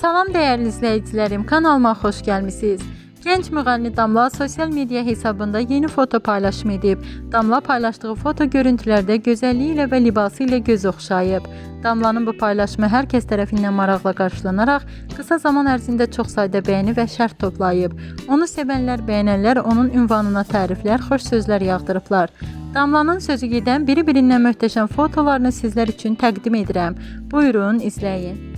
Salam değerli izleyicilerim, kanalıma hoş gelmişsiniz. Genç müğənni Damla sosyal medya hesabında yeni foto paylaşım edib. Damla paylaştığı foto görüntülərdə gözəlliyi ilə və libası ilə göz oxşayıb. Damlanın bu paylaşımı hər kəs tərəfindən maraqla qarşılanaraq qısa zaman ərzində çox sayda bəyəni və şərh toplayıb. Onu sevənlər, bəyənənlər onun ünvanına təriflər, xoş sözlər yağdırıblar. Damlanın sözü gedən biri-birindən möhtəşəm fotolarını sizlər üçün təqdim edirəm. Buyurun, izləyin.